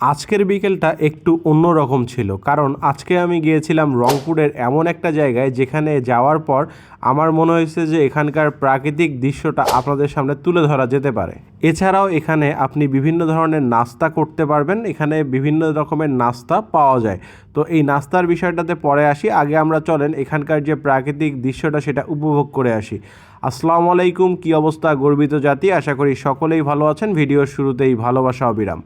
আজকের বিকেলটা একটু অন্যরকম ছিল, কারণ আজকে আমি গিয়েছিলাম রংপুরের এমন একটা জায়গায় যেখানে যাওয়ার পর আমার মনে হয়েছে যে এখানকার প্রাকৃতিক দৃশ্যটা আপনাদের সামনে তুলে ধরা যেতে পারে। এছাড়াও এখানে আপনি বিভিন্ন ধরনের নাস্তা করতে পারবেন, এখানে বিভিন্ন রকমের নাস্তা পাওয়া যায়। তো এই নাস্তার বিষয়টাতে পরে আসি, আগে আমরা চলেন এখানকার যে প্রাকৃতিক দৃশ্যটা সেটা উপভোগ করে আসি। আসসালামু আলাইকুম, কি অবস্থা গর্বিত জাতি? আশা করি সকলেই ভালো আছেন, ভিডিওর শুরুতেই ভালোবাসা, অবিরাম।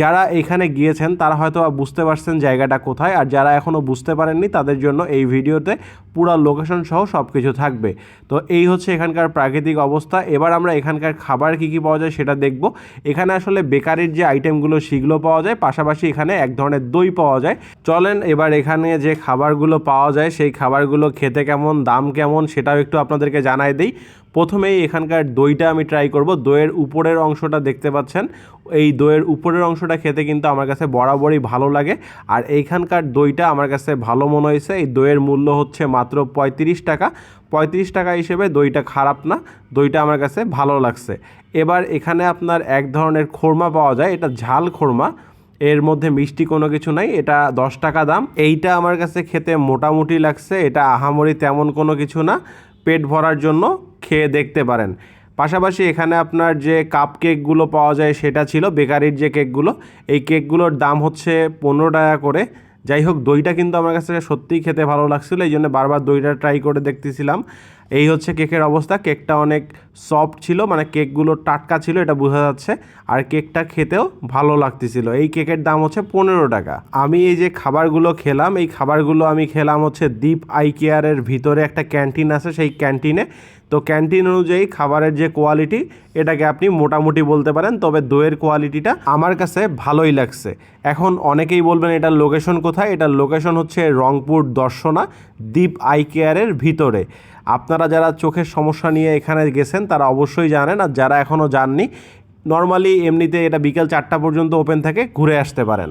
যারা এখানে গিয়েছেন, তারা হয়তো বুঝতে পারছেন জায়গাটা কোথায়, আর যারা এখনও বুঝতে পারেননি, তাদের জন্য এই ভিডিওতে পুরো লোকেশন সহ সব কিছু থাকবে। তো এই হচ্ছে এখানকার প্রাকৃতিক অবস্থা। এবার আমরা এখানকার খাবার কী কী পাওয়া যায় সেটা দেখব। এখানে আসলে বেকারির যে আইটেমগুলো সেগুলো পাওয়া যায়। পাশাপাশি এখানে এক ধরনের দই পাওয়া যায়। চলেন এবার এখানে যে খাবারগুলো পাওয়া যায়, সেই খাবারগুলো খেতে কেমন, দাম কেমন, সেটাও একটু আপনাদেরকে জানাই দিই। প্রথমেই এখানকার দইটা আমি ট্রাই করব। দইয়ের উপরের অংশটা দেখতে পাচ্ছেন। এই দইয়ের উপরের অংশটা খেতে কিন্তু আমার কাছে বরাবরই ভালো লাগে। আর এইখানকার দইটা আমার কাছে ভালো মনে হয়েছে। এই দইয়ের মূল্য হচ্ছে মাত্র পঁয়ত্রিশ টাকা। পঁয়ত্রিশ টাকা হিসেবে দইটা খারাপ না। দইটা আমার কাছে ভালো লাগছে। এবার এখানে আপনার এক ধরনের খোরমা পাওয়া যায়। এটা ঝাল খোরমা। এর মধ্যে মিষ্টি কোনো কিছু নাই। এটা দশ টাকা দাম। এইটা আমার কাছে খেতে মোটামুটি লাগছে। এটা আহামরি তেমন কোনো কিছু না। পেট ভরার জন্য। খেয়ে দেখতে পারেন। পাশাপাশি এখানে আপনার যে কাপ কেকগুলো পাওয়া যায় সেটা ছিল বেকারির যে কেকগুলো এই কেকগুলোর দাম হচ্ছে পনেরো টাকা করে। যাই হোক, দইটা কিন্তু আমার কাছে সত্যিই খেতে ভালো লাগছিল এই জন্য বারবার দইটা ট্রাই করে দেখতেছিলাম। এই হচ্ছে কেকের অবস্থা। কেকটা অনেক সফট ছিল মানে কেকগুলো টাটকা ছিল, এটা বোঝা যাচ্ছে। আর কেকটা খেতেও ভালো লাগতেছিল। এই কেকের দাম হচ্ছে পনেরো টাকা। আমি এই যে খাবারগুলো খেলাম, এই খাবারগুলো আমি খেলাম হচ্ছে দীপ আই কেয়ারের ভিতরে একটা ক্যান্টিন আছে, সেই ক্যান্টিনে। তো ক্যান্টিন অনুযায়ী খাবারের যে কোয়ালিটি এটাকে আপনি মোটামুটি বলতে পারেন, তবে দইয়ের কোয়ালিটিটা আমার কাছে ভালোই লাগছে। এখন অনেকেই বলবেন এটার লোকেশন কোথায়? এটার লোকেশন হচ্ছে রংপুর দর্শনা দীপ আই কেয়ারের ভিতরে। আপনারা যারা চোখের সমস্যা নিয়ে এখানে গেছেন, তারা অবশ্যই জানেন। আর যারা এখনও যাননি নর্মালি এমনিতে এটা বিকেল চারটা পর্যন্ত ওপেন থাকে, ঘুরে আসতে পারেন।